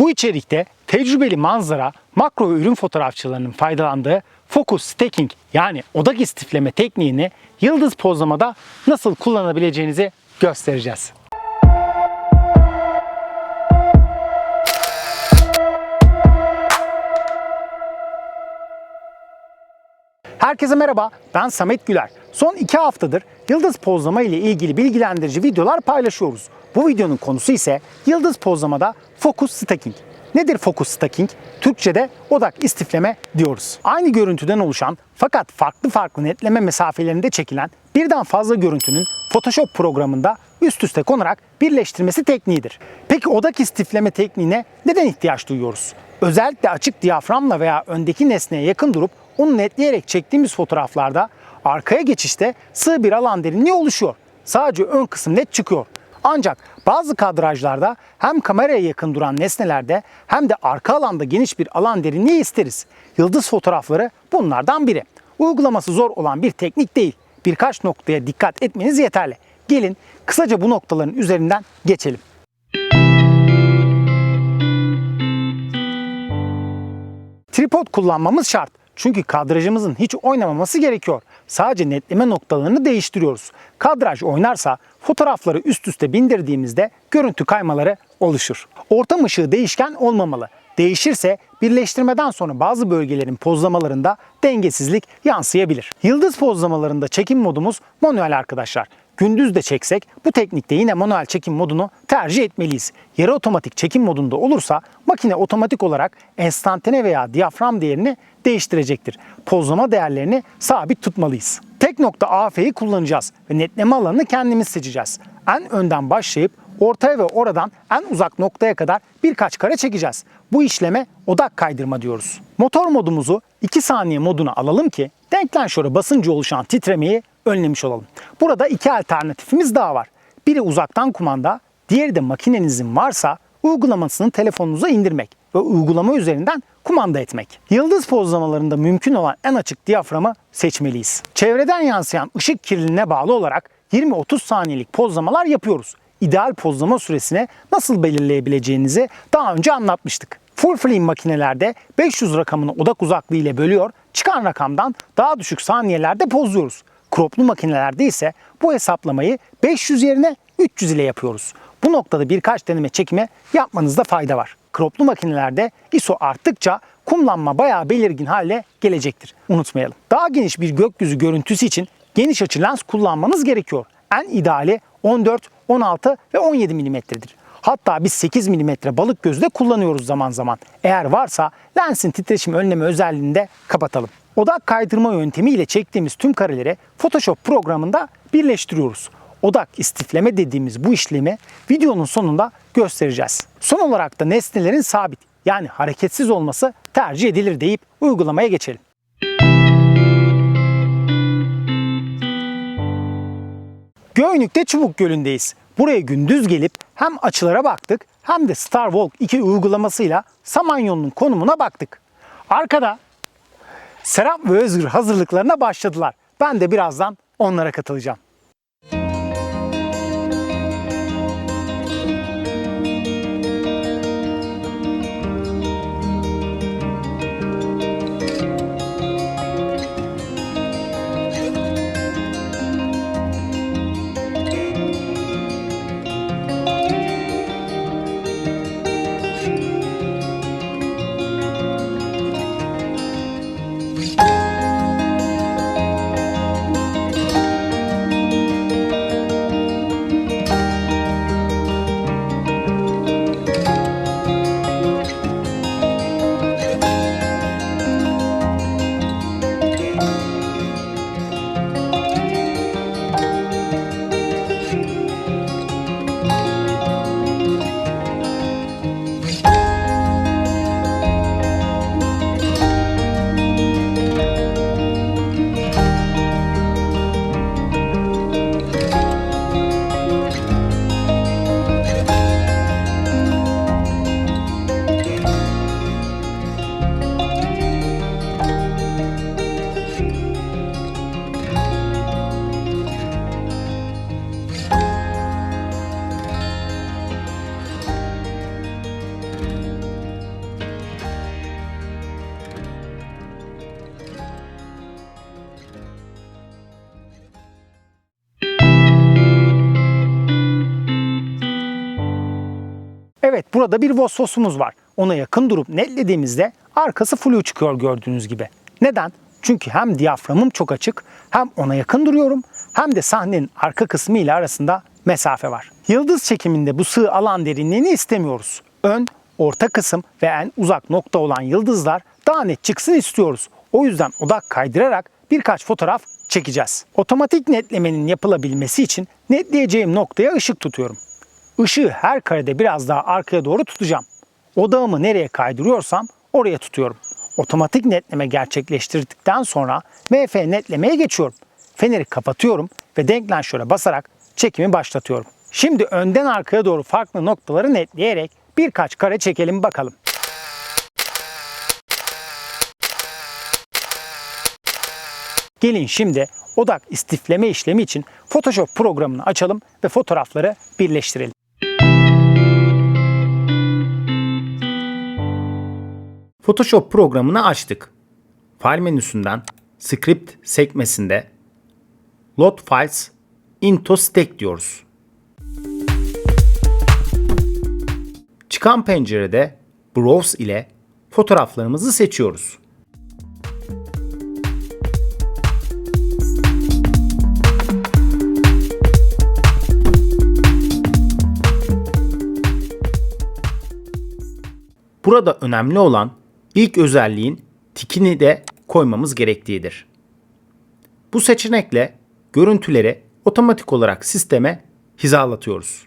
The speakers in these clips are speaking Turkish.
Bu içerikte tecrübeli manzara, makro ürün fotoğrafçılarının faydalandığı focus stacking yani odak istifleme tekniğini yıldız pozlamada nasıl kullanabileceğinizi göstereceğiz. Herkese merhaba, ben Samet Güler. Son iki haftadır yıldız pozlama ile ilgili bilgilendirici videolar paylaşıyoruz. Bu videonun konusu ise yıldız pozlamada focus stacking. Nedir focus stacking? Türkçe'de odak istifleme diyoruz. Aynı görüntüden oluşan fakat farklı farklı netleme mesafelerinde çekilen birden fazla görüntünün Photoshop programında üst üste konarak birleştirmesi tekniğidir. Peki odak istifleme tekniğine neden ihtiyaç duyuyoruz? Özellikle açık diyaframla veya öndeki nesneye yakın durup onu netleyerek çektiğimiz fotoğraflarda arkaya geçişte sığ bir alan derinliği oluşuyor. Sadece ön kısım net çıkıyor. Ancak bazı kadrajlarda hem kameraya yakın duran nesnelerde hem de arka alanda geniş bir alan derinliği isteriz. Yıldız fotoğrafları bunlardan biri. Uygulaması zor olan bir teknik değil. Birkaç noktaya dikkat etmeniz yeterli. Gelin kısaca bu noktaların üzerinden geçelim. Tripod kullanmamız şart. Çünkü kadrajımızın hiç oynamaması gerekiyor. Sadece netleme noktalarını değiştiriyoruz. Kadraj oynarsa fotoğrafları üst üste bindirdiğimizde görüntü kaymaları oluşur. Ortam ışığı değişken olmamalı. Değişirse birleştirmeden sonra bazı bölgelerin pozlamalarında dengesizlik yansıyabilir. Yıldız pozlamalarında çekim modumuz manuel arkadaşlar. Gündüz de çeksek bu teknikte yine manuel çekim modunu tercih etmeliyiz. Yarı otomatik çekim modunda olursa makine otomatik olarak enstantane veya diyafram değerini değiştirecektir. Pozlama değerlerini sabit tutmalıyız. Tek nokta AF'yi kullanacağız ve netleme alanını kendimiz seçeceğiz. En önden başlayıp ortaya ve oradan en uzak noktaya kadar birkaç kare çekeceğiz. Bu işleme odak kaydırma diyoruz. Motor modumuzu 2 saniye moduna alalım ki denklenşöre basınca oluşan titremeyi önlemiş olalım. Burada iki alternatifimiz daha var. Biri uzaktan kumanda, diğeri de makinenizin varsa uygulamasını telefonunuza indirmek ve uygulama üzerinden kumanda etmek. Yıldız pozlamalarında mümkün olan en açık diyaframı seçmeliyiz. Çevreden yansıyan ışık kirliliğine bağlı olarak 20-30 saniyelik pozlamalar yapıyoruz. İdeal pozlama süresine nasıl belirleyebileceğinizi daha önce anlatmıştık. Full frame makinelerde 500 rakamını odak uzaklığı ile bölüyor, çıkan rakamdan daha düşük saniyelerde pozluyoruz. Croplu makinelerde ise bu hesaplamayı 500 yerine 300 ile yapıyoruz. Bu noktada birkaç deneme çekime yapmanızda fayda var. Croplu makinelerde ISO arttıkça kumlanma bayağı belirgin hale gelecektir. Unutmayalım. Daha geniş bir gökyüzü görüntüsü için geniş açı lens kullanmanız gerekiyor. En ideali 14, 16 ve 17 mm'dir. Hatta biz 8 mm balık gözü de kullanıyoruz zaman zaman. Eğer varsa lensin titreşim önleme özelliğini de kapatalım. Odak kaydırma yöntemiyle çektiğimiz tüm kareleri Photoshop programında birleştiriyoruz. Odak istifleme dediğimiz bu işlemi videonun sonunda göstereceğiz. Son olarak da nesnelerin sabit yani hareketsiz olması tercih edilir deyip uygulamaya geçelim. Göynük'te Çubuk Gölü'ndeyiz. Buraya gündüz gelip hem açılara baktık hem de Starwalk 2 uygulamasıyla Samanyolu'nun konumuna baktık. Arkada Serap ve Özgür hazırlıklarına başladılar. Ben de birazdan onlara katılacağım. Evet burada bir Vosvos'umuz var. Ona yakın durup netlediğimizde arkası flu çıkıyor gördüğünüz gibi. Neden? Çünkü hem diyaframım çok açık, hem ona yakın duruyorum, hem de sahnenin arka kısmı ile arasında mesafe var. Yıldız çekiminde bu sığ alan derinliğini istemiyoruz. Ön, orta kısım ve en uzak nokta olan yıldızlar daha net çıksın istiyoruz. O yüzden odak kaydırarak birkaç fotoğraf çekeceğiz. Otomatik netlemenin yapılabilmesi için netleyeceğim noktaya ışık tutuyorum. Işığı her karede biraz daha arkaya doğru tutacağım. Odağımı nereye kaydırıyorsam oraya tutuyorum. Otomatik netleme gerçekleştirdikten sonra MF netlemeye geçiyorum. Feneri kapatıyorum ve denklenşöre basarak çekimi başlatıyorum. Şimdi önden arkaya doğru farklı noktaları netleyerek birkaç kare çekelim bakalım. Gelin şimdi odak istifleme işlemi için Photoshop programını açalım ve fotoğrafları birleştirelim. Photoshop programını açtık. File menüsünden Script sekmesinde Load Files into Stack diyoruz. Çıkan pencerede Browse ile fotoğraflarımızı seçiyoruz. Burada önemli olan ilk özelliğin tikini de koymamız gerektiğidir. Bu seçenekle görüntüleri otomatik olarak sisteme hizalatıyoruz.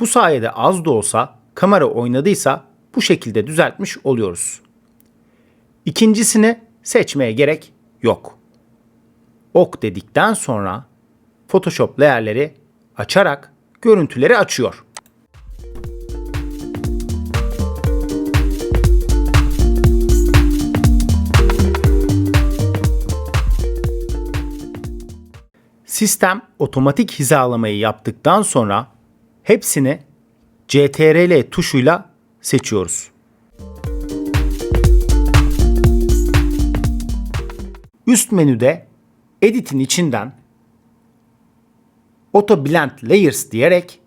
Bu sayede az da olsa kamera oynadıysa bu şekilde düzeltmiş oluyoruz. İkincisini seçmeye gerek yok. Ok dedikten sonra Photoshop layer'leri açarak görüntüleri açıyor. Sistem otomatik hizalamayı yaptıktan sonra hepsini CTRL tuşuyla seçiyoruz. Üst menüde Edit'in içinden Auto Blend Layers diyerek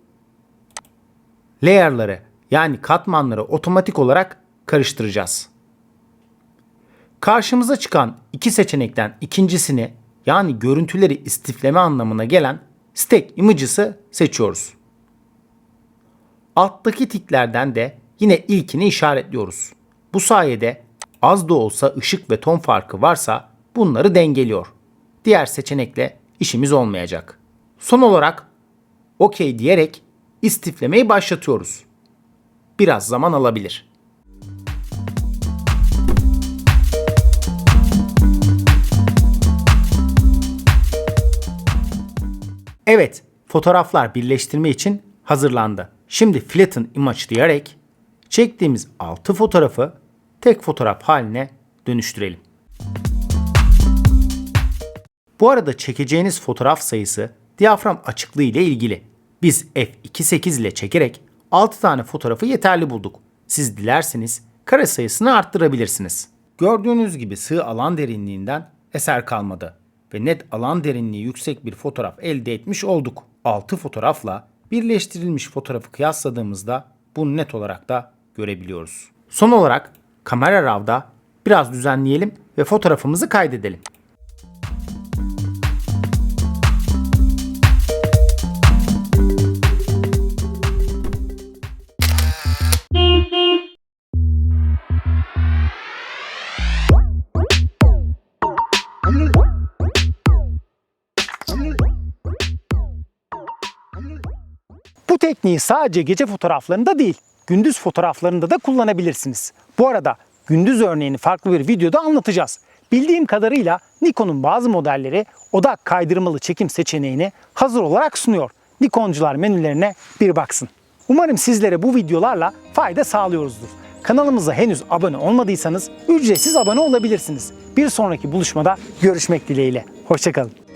layer'ları yani katmanları otomatik olarak karıştıracağız. Karşımıza çıkan iki seçenekten ikincisini yani görüntüleri istifleme anlamına gelen Stack Images'ı seçiyoruz. Alttaki tiklerden de yine ilkini işaretliyoruz. Bu sayede az da olsa ışık ve ton farkı varsa bunları dengeliyor. Diğer seçenekle işimiz olmayacak. Son olarak OK diyerek istiflemeyi başlatıyoruz. Biraz zaman alabilir. Evet, fotoğraflar birleştirme için hazırlandı. Şimdi flatten image diyerek çektiğimiz 6 fotoğrafı tek fotoğraf haline dönüştürelim. Bu arada çekeceğiniz fotoğraf sayısı diyafram açıklığı ile ilgili. Biz f2.8 ile çekerek 6 tane fotoğrafı yeterli bulduk. Siz dilerseniz kare sayısını arttırabilirsiniz. Gördüğünüz gibi sığ alan derinliğinden eser kalmadı ve net alan derinliği yüksek bir fotoğraf elde etmiş olduk. 6 fotoğrafla birleştirilmiş fotoğrafı kıyasladığımızda bunu net olarak da görebiliyoruz. Son olarak kamera RAW'da biraz düzenleyelim ve fotoğrafımızı kaydedelim. Tekniği sadece gece fotoğraflarında değil, gündüz fotoğraflarında da kullanabilirsiniz. Bu arada gündüz örneğini farklı bir videoda anlatacağız. Bildiğim kadarıyla Nikon'un bazı modelleri odak kaydırmalı çekim seçeneğini hazır olarak sunuyor. Nikoncular menülerine bir baksın. Umarım sizlere bu videolarla fayda sağlıyoruzdur. Kanalımıza henüz abone olmadıysanız ücretsiz abone olabilirsiniz. Bir sonraki buluşmada görüşmek dileğiyle. Hoşçakalın.